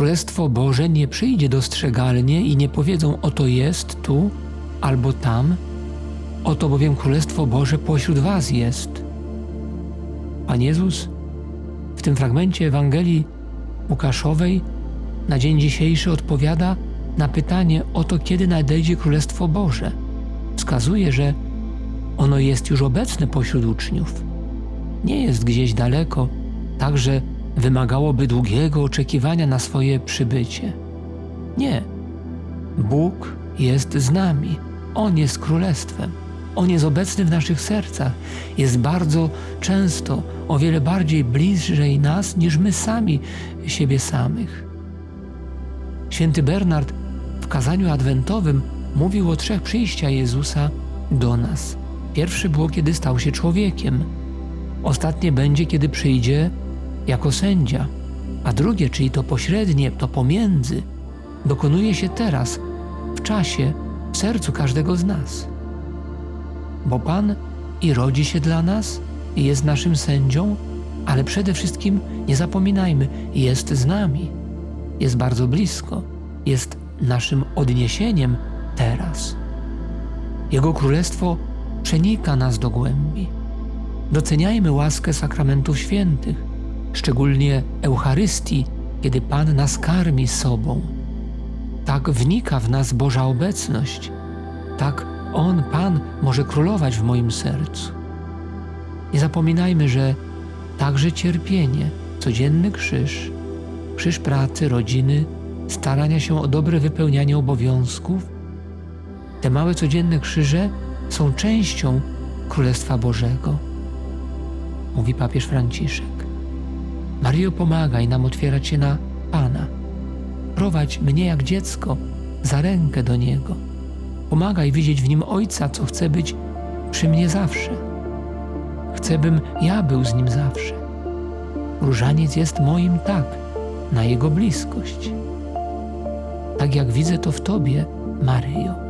Królestwo Boże nie przyjdzie dostrzegalnie i nie powiedzą oto jest tu albo tam, oto bowiem Królestwo Boże pośród was jest. Pan Jezus w tym fragmencie Ewangelii Łukaszowej na dzień dzisiejszy odpowiada na pytanie o to, kiedy nadejdzie Królestwo Boże. Wskazuje, że ono jest już obecne pośród uczniów. Nie jest gdzieś daleko, tak że wymagałoby długiego oczekiwania na swoje przybycie. Nie. Bóg jest z nami. On jest Królestwem. On jest obecny w naszych sercach. Jest bardzo często, o wiele bardziej bliżej nas niż my sami siebie samych. Święty Bernard w kazaniu adwentowym mówił o trzech przyjściach Jezusa do nas. Pierwsze było, kiedy stał się człowiekiem. Ostatnie będzie, kiedy przyjdzie jako sędzia. A drugie, czyli to pośrednie, to pomiędzy, dokonuje się teraz, w czasie, w sercu każdego z nas. Bo Pan i rodzi się dla nas, i jest naszym sędzią, ale przede wszystkim nie zapominajmy, jest z nami, jest bardzo blisko, jest naszym odniesieniem teraz. Jego królestwo przenika nas do głębi. Doceniajmy łaskę sakramentów świętych, szczególnie Eucharystii, kiedy Pan nas karmi sobą. Tak wnika w nas Boża obecność, tak On, Pan, może królować w moim sercu. Nie zapominajmy, że także cierpienie, codzienny krzyż, krzyż pracy, rodziny, starania się o dobre wypełnianie obowiązków, te małe codzienne krzyże są częścią Królestwa Bożego. Mówi papież Franciszek. Mario, pomagaj nam otwierać się na Pana. Prowadź mnie jak dziecko za rękę do Niego. Pomagaj widzieć w Nim Ojca, co chce być przy mnie zawsze. Chcę, bym ja był z Nim zawsze. Różaniec jest moim tak, na Jego bliskość. Tak jak widzę to w Tobie, Maryjo.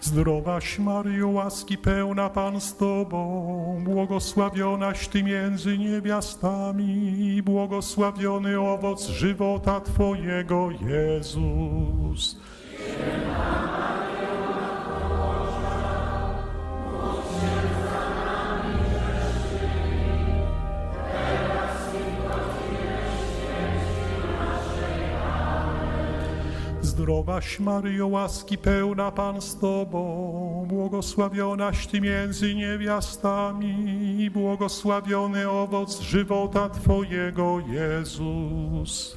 Zdrowaś Maryjo, łaski pełna Pan z Tobą, błogosławionaś Ty między niewiastami, błogosławiony owoc żywota Twojego, Jezus. Zdrowaś Maryjo, łaski pełna Pan z Tobą, błogosławionaś Ty między niewiastami, błogosławiony owoc żywota Twojego, Jezus.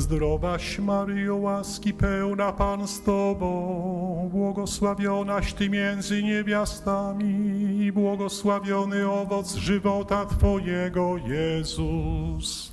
Zdrowaś Maryjo, łaski pełna Pan z Tobą, błogosławionaś Ty między niewiastami błogosławiony owoc żywota Twojego, Jezus.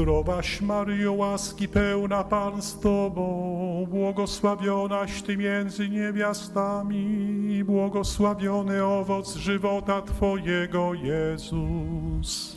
Zdrowaś Maryjo, łaski pełna Pan z Tobą, błogosławionaś Ty między niewiastami błogosławiony owoc żywota Twojego, Jezus.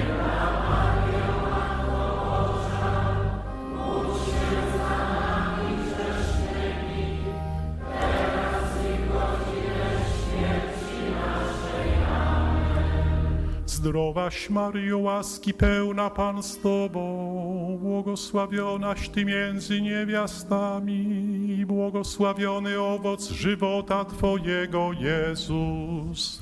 Zdrowaś Maryjo, łaski pełna Pan z Tobą, błogosławionaś Ty między niewiastami błogosławiony owoc żywota Twojego, Jezus.